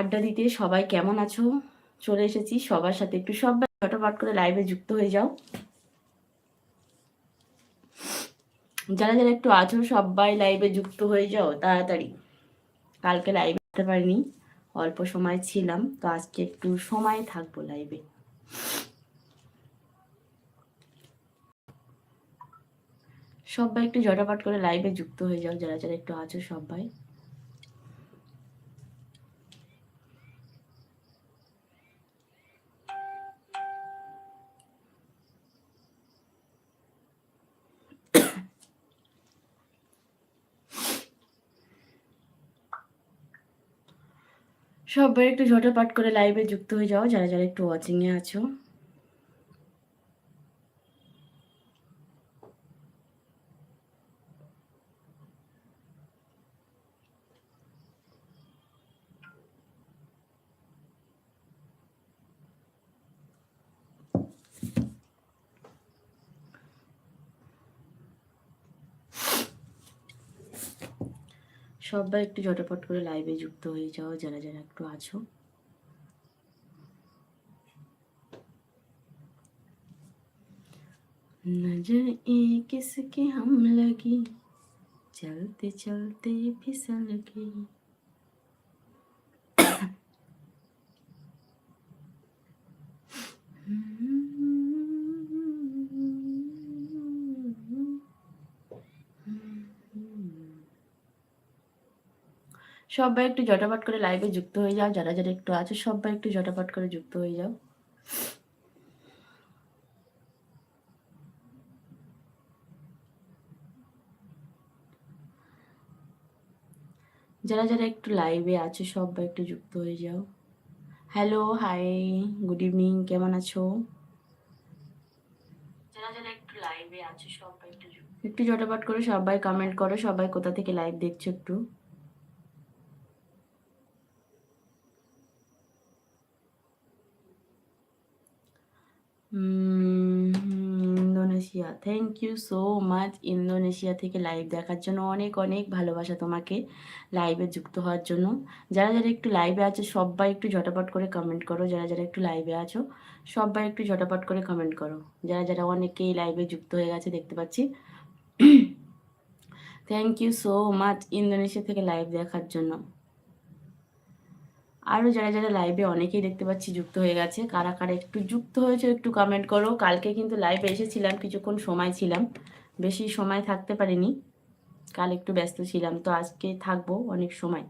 আড্ডা দিতে, সবাই কেমন আছো? চলে এসেছি সবার সাথে। একটু সবাই ফটোফট করে লাইভে যুক্ত হয়ে যাও। যারা যারা একটু আছো, সবাই লাইভে যুক্ত হয়ে যাও তাড়াতাড়ি। কালকে লাইভে আসতে পারিনি, অল্প সময় ছিলাম, তো আজকে একটু সময় থাকব লাইভে সবাই একটু জটাপাট করে লাইভে যুক্ত হয়ে যাও, যারা যারা একটু আছো সবাই। সবাই একটু ঝটাপট করে লাইভে যুক্ত হয়ে যাও যারা যারা একটু ওয়াচিংয়ে আছো। সবাই একটু ঝটপট করে লাইভে যুক্ত হয়ে যাও যারা যারা একটু আছো नजर ए किसके हम लगी चलते चलते फिसल गई সবাই একটু জটাপট করে লাইভে যুক্ত হয়ে যাও, যারা যারা একটু আছো সবাই একটু জটাপট করে যুক্ত হয়ে যাও। যারা যারা একটু লাইভে আছো সবাই একটু যুক্ত হয়ে যাও। হ্যালো হাই গুড ইভিনিং কেমন আছো? যারা যারা একটু লাইভে আছো একটু একটু জটাপট করে সবাই কমেন্ট করো, সবাই কোথা থেকে লাইভ দেখছ একটু। Indonesia thank you so much Indonesia থেকে লাইভ দেখার জন্য। অনেক অনেক ভালোবাসা তোমাকে লাইভে যুক্ত হওয়ার জন্য। যারা যারা একটু লাইভে আছো, সবাই একটু ঝটাপট করে কমেন্ট করো। যারা যারা একটু লাইভে আছো, সবাই একটু ঝটাপট করে কমেন্ট করো। যারা যারা অনেকেই লাইভে যুক্ত হয়ে গেছে, দেখতে পাচ্ছি। Thank you so much Indonesia থেকে লাইভ দেখার জন্য। আরও যারা যারা লাইভে অনেকেই দেখতে পাচ্ছি যুক্ত হয়ে গেছে। কারা কারা একটু যুক্ত হয়েছে একটু কমেন্ট করো। কালকে কিন্তু লাইভে এসেছিলাম, কিছুক্ষণ সময় ছিলাম। বেশি সময় থাকতে পারিনি। কাল একটু ব্যস্ত ছিলাম, তো আজকে থাকব অনেক সময়।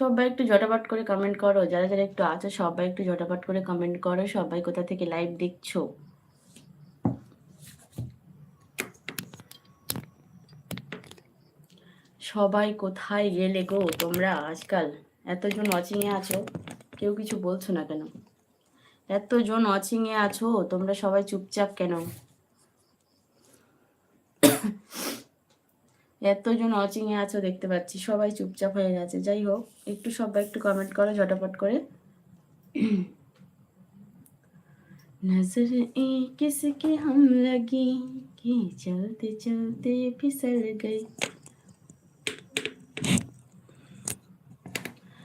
সবাই একটু জটাপাট করে কমেন্ট করো। যারা যারা একটু আছো, সবাই একটু জটাপাট করে কমেন্ট করো। সবাই কোথা থেকে লাইভ দেখছ? সবাই কোথায় গেলে গো তোমরা আজকাল? এতজন ওয়াচিংয়ে আছো? কেউ কিছু বলছো না কেন? এতজন ওয়াচিংয়ে আছো, তোমরা সবাই চুপচাপ কেন? এতজন অচিংয়ে আছো দেখতে পাচ্ছি, সবাই চুপচাপ হয়ে গেছে। যাই হোক, একটু সবাই একটু কমেন্ট করো ঝটাপট করে। নজর এ কিসকে হাম লাগি, কি চলতে চলতে ফিসল গই।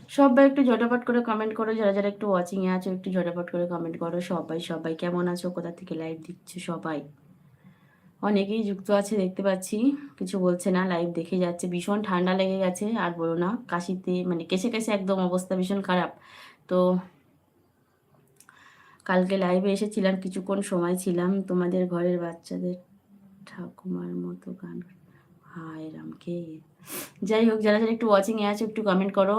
সবাই একটু ঝটাপট করে কমেন্ট করো, যারা যারা একটু ওয়াচিংয়ে আছো একটু ঝটাপট করে কমেন্ট করো। সবাই সবাই কেমন আছো? কোথা থেকে লাইভ দিচ্ছে সবাই? অনেকেই যুক্ত আছে, দেখতে পাচ্ছি। কিছু বলছে না লাইভ দেখে যাচ্ছে। ভীষণ ঠান্ডা লেগে গেছে, আর বলো না, কাশিতে মানে কেসে কেসে একদম অবস্থা ভীষণ খারাপ। তো কালকে লাইভে এসেছিলাম, কিছুক্ষণ সময় ছিলাম তোমাদের ঘরের বাচ্চাদের ঠাকুমার মতো গান হায় রামকে যাই হোক, যারা যারা একটু ওয়াচিংয়ে আছে, একটু কমেন্ট করো।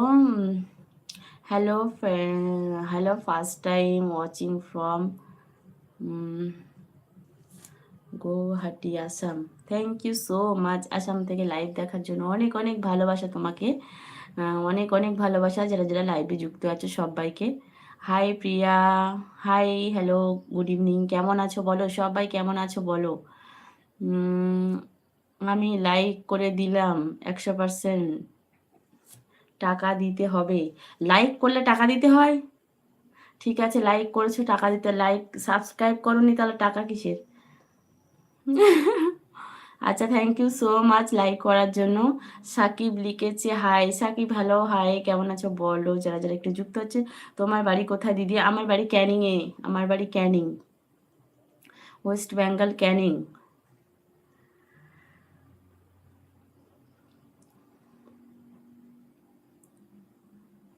Hello hello first time watching from Guwahati Assam. Thank you so much Assam থেকে লাইভ দেখার জন্য অনেক অনেক ভালোবাসা তোমাকে। অনেক অনেক ভালোবাসা। যারা যারা লাইভে যুক্ত আছো সবাইকে। Hi Priya. Hi hello good evening কেমন আছো বলো? সবাই কেমন আছো বলো? আমি লাইক করে দিলাম একশো পার্সেন্ট টাকা দিতে হবে। লাইক করলে টাকা দিতে হয়? ঠিক আছে লাইক করেছ, টাকা দিতে লাইক সাবস্ক্রাইব করোনি তাহলে টাকা কিসের? আচ্ছা thank you so much like করার জন্য। সাকিব লিখেছে হাই সাকিব হ্যালো হাই কেমন আছো বলো? যারা যারা একটু যুক্ত হচ্ছে, তোমার বাড়ি কোথায় দিদি? আমার বাড়ি ক্যানিংয়ে আমার বাড়ি ক্যানিং, ওয়েস্ট বেঙ্গল ক্যানিং।